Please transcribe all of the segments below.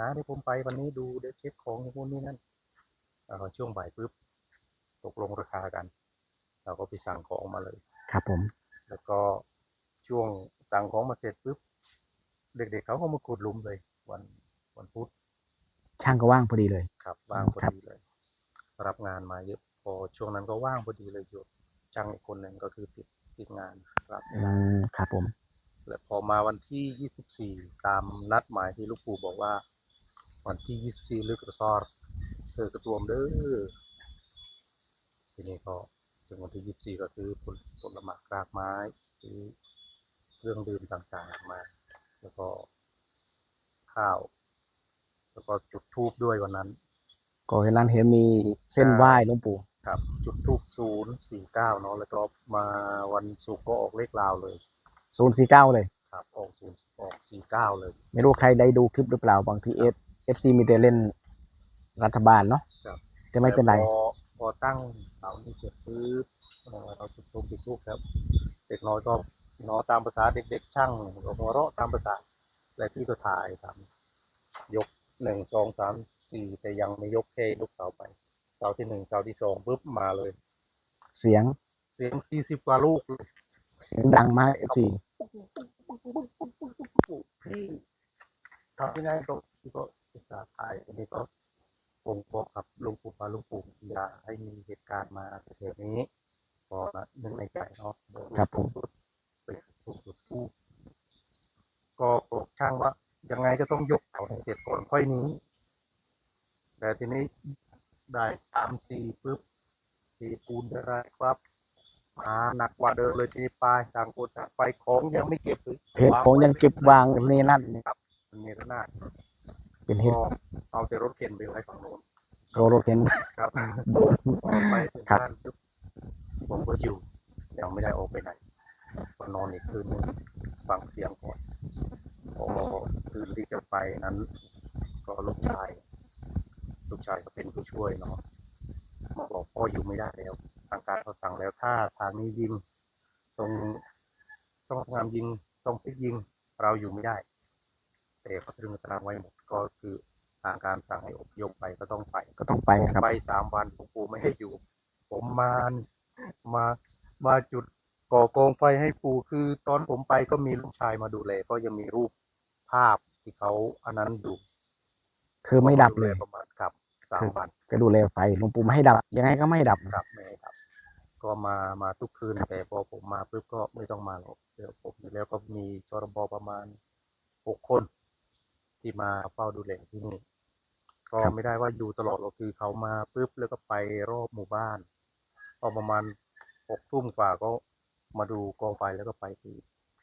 นะที่ผมไปวันนี้ดูเดี๋ยวเช็คของพวกนี้นั่นเอ่อช่วงบ่ายปุ๊บตกลงราคากัน เราก็ไปสั่งของมาเลย ครับผม แล้วก็ช่วงสั่งของมาเสร็จปุ๊บเด็กๆเขาก็มาขุดหลุมเลย วันวันพุธช่างก็ว่างพอดีเลย ครับว่างพอครับดีเลย รับงานมาเยอะพอช่วงนั้นก็ว่างพอดีเลยหยุดช่างอีกคนหนึ่งก็คือติดติดงานครับอืมครับผม แล้วพอมาวันที่24ตามนัดหมายที่ลูกปู่บอกว่า วันที่24ลึกกระซอร์เธอกระตวมเด้อทีนี้ก็ถึงวันที่24ก็ซื้อผลผลไม้รากไม้ซื้อเครื่องดื่มต่างๆมา แล้วก็ข้าว แล้วก็จุดทูบด้วยวันนั้น ก็เห็นนั้นเห็นมีเส้นไหว้หลวงปู่ครับ จุดทูบศูนย์สี่เก้าเนาะแล้วก็มาวันศุกร์ก็ออกเลขลาวเลย ศูนย์สี่เก้าเลย ครับ ออกศูนย์ออกสี่เก้าเลย ไม่รู้ใครได้ดูคลิปหรือเปล่าบางทีเอฟ เอฟซีมีแต่เล่นรัฐบาลเนาะครับ แต่ไม่เป็นไรแต่พอพอตั้งเสานี้เสร็จปุ๊บเอ่อเราจุดทูบจุดทูบครับ เด็กน้อยก็เนาะตามภาษาเด็ก ๆ ช่างก็หัวเราะตามภาษาและที่ก็ถ่ายทำยกหนึ่งสองสามสี่แต่ยังไม่ยกเทลูกเสาไป เสาที่หนึ่งเสาที่สองปุ๊บมาเลย เสียงเสียงสี่สิบกว่าลูกเลยเสียงดังมากเอฟซีพี่ทำยังไงก็ก็ ศึกษาถ่ายอันนี้ก็ผมบอกกับหลุงปู่มาหลุงปู่อย่าให้มีเหตุการณ์มาเกิดนี้พอละนึกในใจเนาะครับผมไปถูกจุดทูบก็บอกช่างว่ายังไงก็ต้องยกเสาให้เสร็จก่อนค่อยหนี้ แต่ทีนี้ได้สามสี่ปุ๊บสี่ปูนได้ไรครับมาหนักกว่าเดิมเลยทีนี้ปลายต่างคนต่างไปของยังไม่เก็บเลยเหตุของยังเก็บวางนี่นั่นครับมันมีระนาด เป็นเหตุก็เอาแต่รถเข็นไปไว้ฝั่งโน้นโรโรเห็นครับพอไปถึงครับบ้านปุ๊บผมก็อยู่ยังไม่ได้ออกไปไหนก็นอนอีกคืนหนึงฟังเสียงก่อนพอคืนที่จะไปนั้น ก็ลูกชาย ลูกชายก็เป็นผู้ช่วยเนาะมาบอกพ่ออยู่ไม่ได้แล้ว ทางการเขาสั่งแล้วถ้าทางนี้ยิง ตรงต้องทำงานยิง ต้องพลิกยิง เราอยู่ไม่ได้ แต่เขาตรึงตารางไว้หมด ก็คือทางการสั่งให้อพยพไปก็ต้องไปก็ต้องไปนะครับ ไปสามวันหลวงปู่ไม่ให้อยู่ ผมมามามาจุดก่อกองไฟให้ปู่คือตอนผมไปก็มีลูกชายมาดูแลก็ยังมีรูปภาพที่เขาอันนั้นอยู่คือไม่ดับเลยประมาณครับสามคือวันก็ดูแลไฟหลวงปู่ไม่ให้ดับ ยังไงก็ไม่ดับครับไม่ให้ดับ ก็มามาทุกคืนแต่พอผมมาปุ๊บก็ไม่ต้องมาหรอกเดี๋ยวผมแล้วก็มีชรบประมาณหกคน ที่มาเฝ้าดูแลที่นี่ก็ครับไม่ได้ว่าอยู่ตลอดหรอกคือเขามาปุ๊บแล้วก็ไปรอบหมู่บ้านพอประมาณหกทุ่มกว่าก็มาดูกองไฟแล้วก็ไปที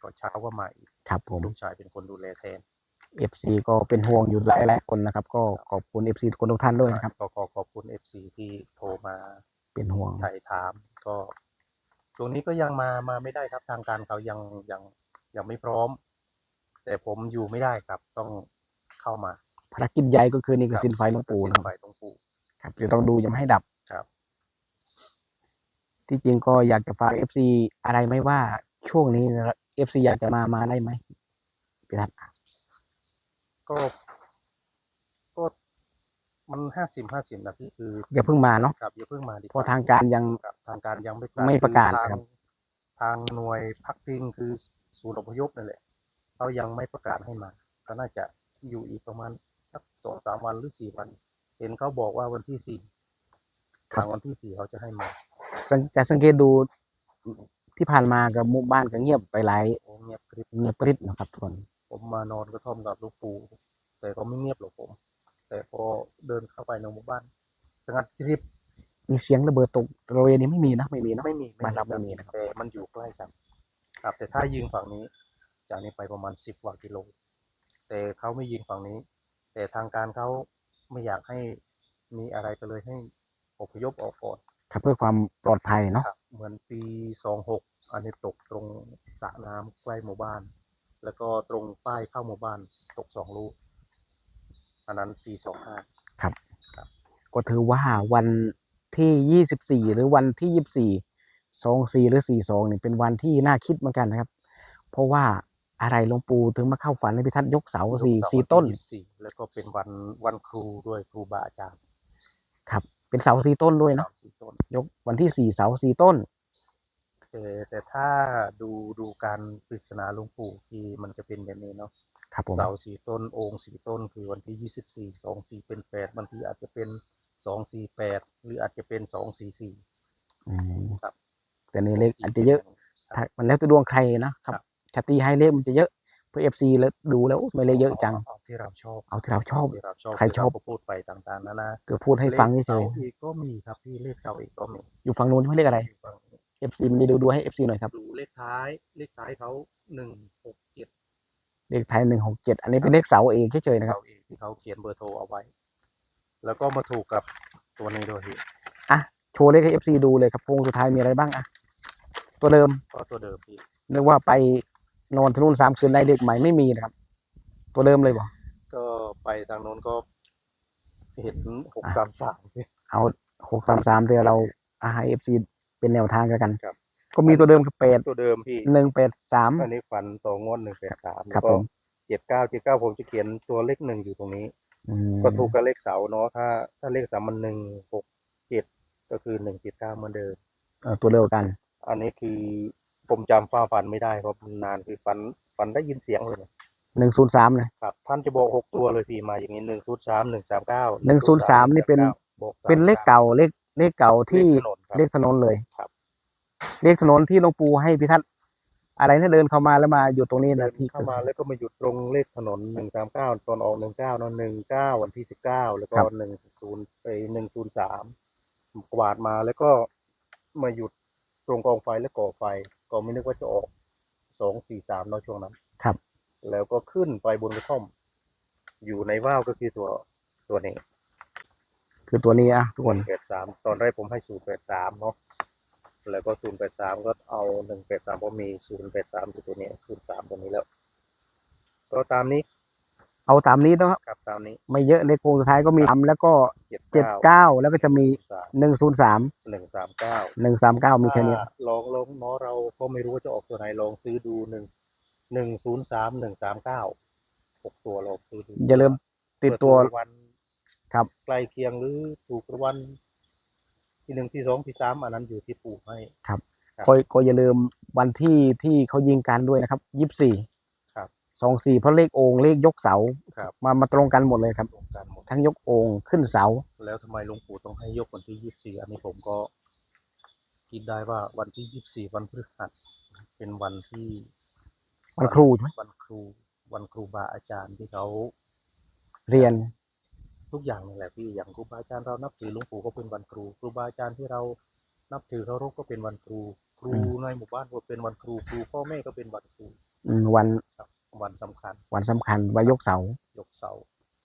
ก่อนเช้าก็มาอีกครับผมลูกชายเป็นคนดูแลแทนเอฟซีก็เป็นห่วงอยู่หลายหลายๆคนนะครับ ก็ขอบคุณเอฟซีทุกคนทุกท่านด้วยนะครับก็ขอขอบคุณเอฟซีที่โทรมาเป็นห่วงถ่ายถามก็ตรงนี้ก็ยังมามาไม่ได้ครับทางการเขายังยังยังไม่พร้อม แต่ผมอยู่ไม่ได้ครับต้อง เข้ามาภารกิจใหญ่ก็คือนี่คือครับสินไฟหลวงปู่นะคสิ้รับไฟตรงปู่ ครับเดี๋ยวต้องดูยังไม่ให้ดับครับ ที่จริงก็อยากจะฝากเอฟซีอะไรไหมว่าช่วงนี้เอฟซีอยากจะมามาได้ไหมพี่ทัศน์ก็ก็มันห้าสิบห้าสิบนะพี่คืออย่าเพิ่งมาเนาะครับอย่าเพิ่งมาดีกเพราะว่าทางการยัง ครับทางการยังไม่ไม่ประกาศคือทางครับ ทางหน่วยพักพิงคือศูนย์อพยพนั่นแหละเขายังไม่ประกาศให้มา ก็น่าจะ อยู่อีกประมาณสักสองสามวันหรือสี่วัน เห็นเขาบอกว่าวันที่สี่ทางวันที่สี่เขาจะให้มาสังแต่สังเกตดูที่ผ่านมากับหมู่บ้านก็เงียบไปหลายโอ้เงียบกริบเงียบกริบนะครับทุกคนผมมานอนกระท่อมกับลูกปูแต่ก็ไม่เงียบหรอกผม แต่พอเดินเข้าไปในหมู่บ้านสงัดกริบมีเสียงระเบิดตกบริเวณนี้ไม่มีนะไม่มีนะไม่มีบ้านเราไม่มีนะครับแต่มันอยู่ใกล้กันครับ แต่ถ้ายิงฝั่งนี้ จากนี้ไปประมาณสิบกว่ากิโล แต่เขาไม่ยิงฝั่งนี้ แต่ทางการเขาไม่อยากให้มีอะไรก็เลยให้อพยพออกก่อนครับเพื่อความปลอดภัยเนาะครับเหมือนปีสองหกอันนี้ตกตรงสระน้ำใกล้หมู่บ้าน แล้วก็ตรงป้ายเข้าหมู่บ้านตกสองลูกอันนั้นปีสองห้าก็ถือว่าวันที่ยี่สิบสี่หรือวันที่ยี่สิบสี่สองสี่หรือสี่สองเนี่ยเป็นวันที่น่าคิดเหมือนกันนะครับ เพราะว่า อะไรหลวงปู่ถึงมาเข้าฝันให้พิทัศน์ยกเสาสี่ยกเสาสี่ต้นวัที่24แล้วก็เป็นวันวันครูด้วยครูบาอาจารย์ครับ เป็นเสาสี่ต้นด้วยเนาะสามสี่ต้นยกวันที่สี่เสาสี่ต้นแต่แต่ถ้าดูดูการปริศนาหลวงปู่ที่มันจะเป็นแบบนี้เนาะครับผมเสาสี่ต้นองค์สี่ต้น คือวันที่ยี่สิบสี่สองสี่เป็นแปดบางทีอาจจะเป็นสองสี่แปดหรืออาจจะเป็นสองสี่สี่อืมครับแต่ในเลขอาจจะเยอะถ้ามันแล้วแต่ดวงใครนะครับ ชาตีให้เลขมันจะเยอะเพื่อเอฟซีแล้วดูแล้วโอ้ทำไม่เลขเยอะจัง เอาที่เราชอบเอาที่เราชอบ ที่เราชอบใครชอบ ที่เาก็พูดไปต่างๆนะนะเกิดพูดให้ฟังเฉเลยขอีกก็มีครับพี่เลขเสาอีกก็มีๆอยู่ฝั่งนู้นไม่เลขอะไรอยู่ฝั่งนี้เอฟซีมันดูดูให้เอฟซีหน่อยครับ ดูเลขท้ายเลขท้ายเขาหนึ่งหกเจ็ดเลขไทยหนึ่งหกเจ็ดอันนี้เป็นเลขเสาเองเฉยๆนะครับเขาเองที่เขาเขียนเบอร์โทรเอาไว้ แล้วก็มาถูกกับตัวนี้ด้วยพี่โชว์เลขให้เอฟซีดูเลยครับโพงสุดท้ายมีอะไรบ้างอะตัวเดิมก็ตัวเดิมพี่นึกว่าไป นอนที่นู่นสามคืนได้เลขใหม่ไม่มีนะครับ ตัวเดิมเลยบอกก็ไปทางโน้นก็เห็นหกสามสามพี่เอาหกสามสามเดี๋ยวเราอาให้เอฟซีเป็นแนวทางกัน ครับ ก็มีตัวเดิมคือแปดตัวเดิมพี่หนึ่งแปดสามอันนี้ฟันต่องวดหนึ่งแปดสามครัแล้บวก็ผมเจ็ดเก้าเจ็ดเก้าผมจะเขียนตัวเลขหนึ่งอยู่ตรงนี้อืมก็ถูกกับเลขเสาเนาะถ้า ถ้าเลขสามมันหนึ่งหกเจ็ดก็คือหนึ่งเจ็ดเก้าเหมือนเดิมเออตัวเดียวกัน อันนี้คือ ผมจำฟ้าฟันไม่ได้เพราะมันนานคือฟันฟันได้ยินเสียงเลยหนึ่งศูนย์สามเลยครับ ท่านจะบอกหกตัวเลยพี่มาอย่างนี้หนึ่งศูนย์สามหนึ่งสามเก้า103นี่เป็นเป็นเลขเก่าเลขเลขเก่าที่เลขถนนครับเลขถนนเลยครับ เลขถนนที่หลวงปู่ให้พิทัศน์อะไรนะเดินเข้ามาแล้วมาอยู่ตรงนี้เดินะนที่เข้ามาแล้วก็มาหยุดตรงเลขถนนหนึ่งสามเก้าตอนออกหนึ่งเก้าเนาะหนึ่งเก้าวันที่สิบเก้าแล้วก็หนึ่งศูนย์ไปหนึ่งศูนย์สามกวาดมาแล้วก็มาหยุดตรงกองไฟและก่อไฟ ก็ไม่นึกว่าจะออกสองสี่สามเนาะช่วงนั้นครับ แล้วก็ขึ้นไปบนกระท่อม อยู่ในว่าวก็คือตัวตัวนี้คือตัวนี้อะทุกคนแปดสามตอนแรกผมให้ศูนย์แปดสามเนาะแล้วก็ศูนย์แปดสามก็เอาหนึ่งแปดสามเพราะมีศูนย์แปดสามตัวนี้ศูนย์สามตัวนี้แล้ว ก็ตามนี้ เอาตามนี้เนาะครับตามนี้ไม่เยอะเลขโค้งสุดท้ายก็มีสามแล้วก็เจ็ดเจ็ดเก้าเก้าแล้วก็จะมีสามหนึ่งศูนย์สามหนึ่งสามเก้าหนึ่งสามเก้ามีแค่นี้ ลองลองเนาะเราก็ไม่รู้ว่าจะออกตัวไหนลองซื้อดูหนึ่งหนึ่งศูนย์สามหนึ่งสามเก้าหกตัวลองซื้อดูอย่าลืมติดตัวเผื่อถูกรางวันครับใกล้เคียงหรือถูกรางวันที่หนึ่งที่สองที่สามอันนั้นอยู่ที่ปู่ให้ครับก็ก็อย่าลืมวันที่ที่เขายิงกันด้วยนะครับยี่สิบสี่ครับ สองสี่เพราะเลของค์เลขยกเสาครับ มามาตรงกันหมดเลยครับ ตรงกันหมด ทั้งยกองค์ขึ้นเสา แล้วทำไมหลวงปู่ต้องให้ยกวันที่ยี่สิบสี่อันนี้ผมก็คิดได้ว่าวันที่ยี่สิบสี่วันพฤหัสเป็นวันที่วันครูใช่ไหมวันครู วันครูบาอาจารย์ที่เขาเรียนทุกอย่างนี่แหละพี่อย่างครูบาอาจารย์เรานับถือหลวงปู่ก็เป็นวันครู ครูบาอาจารย์ที่เรานับถือเคารพก็เป็นวันครู ครูอืมในหมู่บ้านก็เป็นวันครู ครูพ่อแม่ก็เป็นวันครู อืมวันครับ วันสำคัญวันสำคัญว่ายกเสา ยกเสา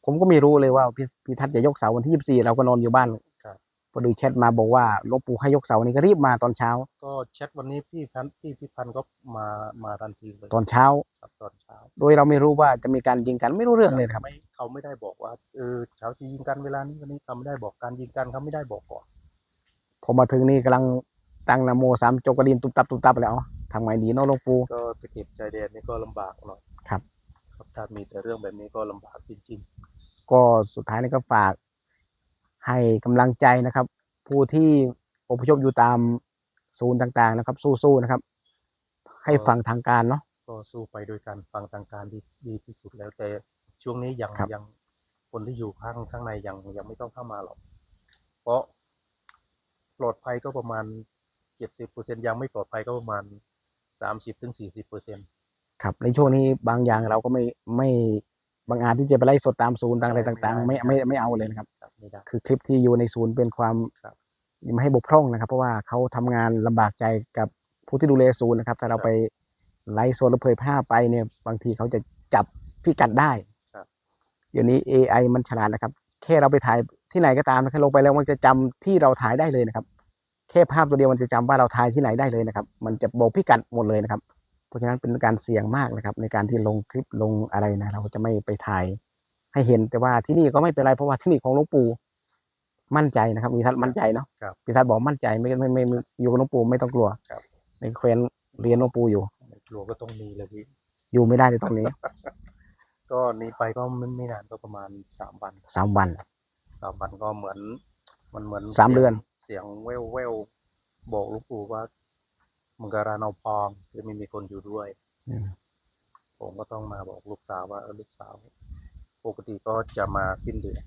ผมก็ไม่รู้เลยว่าพี่พี่ทัศน์จะยกเสาวันที่ยี่สิบสี่เราก็นอนอยู่บ้านครับ พอดูแชทมาบอกว่าหลวงปู่ให้ยกเสานี่ก็รีบมาตอนเช้า ก็แชทวันนี้พี่พันพี่พิพันธ์ก็มามาทันทีเลยตอนเช้า ครับตอนเช้าโดยเราไม่รู้ว่าจะมีการยิงกันไม่รู้เรื่องเลยนะครับ ไม่เขาไม่ได้บอกว่าเออเช้าจะยิงกันเวลานี้วันนี้เขาไม่ได้บอกการยิงกันเขาไม่ได้บอกก่อนพอมาถึงนี่กำลังตั้งนะโมสามจบกระดินตุบตับตุบตับแล้วทำไงดีเนาะหลวงปู่ก็ตะเข็บชายแดนนี่ก็ลำบากหน่อย ครับ ครับถ้ามีแต่เรื่องแบบนี้ก็ลำบากจริงก็สุดท้ายนี่ก็ฝากให้กำลังใจนะครับ ผู้ที่อพยพอยู่ตามศูนย์ต่างๆนะครับ สู้ๆนะครับ ให้ฟังทางการเนาะ ๆ ก็สู้ไปโดวยกันฟังทางการดีดีที่สุดแล้วแต่ช่วงนี้ยังครับ ยังคนที่อยู่ข้างข้างในยังยังไม่ต้องเข้ามาหรอก เพราะปลอดภัยก็ประมาณเจ็ดสิบเปอร์เซ็นยังไม่ปลอดภัยก็ประมาณสามสิบถึงสี่สิบเปอร์เซ็น ครับในช่วงนี้บางอย่างเราก็ไม่ไม่บางอาจที่จะไปไล่สดตามศูนย์ต่างอะไรต่าง ๆ ไม่ไม่ไม่เอาเลยนะครับ ครับไม่ได้ คือคลิปที่อยู่ในศูนย์เป็นความครับ ไม่ให้บกพร่องนะครับ เพราะว่าเขาทำงานลำบากใจกับผู้ที่ดูแลศูนย์นะครับ ถ้าเราไปไลฟ์สดหรือเผยภาพไปเนี่ย บางทีเขาจะจับพิกัดได้ครับ เดี๋ยวนี้ AI มันฉลาดนะครับ แค่เราไปถ่ายที่ไหนก็ตามนะครับลงไปแล้วมันจะจำที่เราถ่ายได้เลยนะครับ แค่ภาพตัวเดียวมันจะจำว่าเราถ่ายที่ไหนได้เลยนะครับ มันจะบอกพิกัดหมดเลยนะครับ เพราะฉะนั้นเป็นการเสี่ยงมากนะครับ ในการที่ลงคลิปลงอะไรนะเราจะไม่ไปถ่ายให้เห็นแต่ว่าที่นี่ก็ไม่เป็นไรเพราะว่าที่นี่ของหลวงปู่มั่นใจนะครับมีท่านมั่นใจเนาะครับพิทัศน์บอกมั่นใจไม่ไม่ไม่ไม่อยู่กับหลวงปู่ไม่ต้องกลัวครับในเควนเรียนหลวงปู่อยู่ในครัวก็ต้องมีเลยพี่อยู่ไม่ได้เลยตรงนี้ ก็หนี้ไปก็ไม่ไม่นานก็ประมาณสามวันสามวันสามวันก็เหมือน มันเหมือนสามเดือนเสียงแว่วแววๆบอกหลูกปู่ว่า มังการานเอาพองจะไม่มีคนอยู่ด้วยอืมผมก็ต้องมาบอกลูกสาวว่าเออลูกสาว ปกติก็จะมาสิ้นเดือน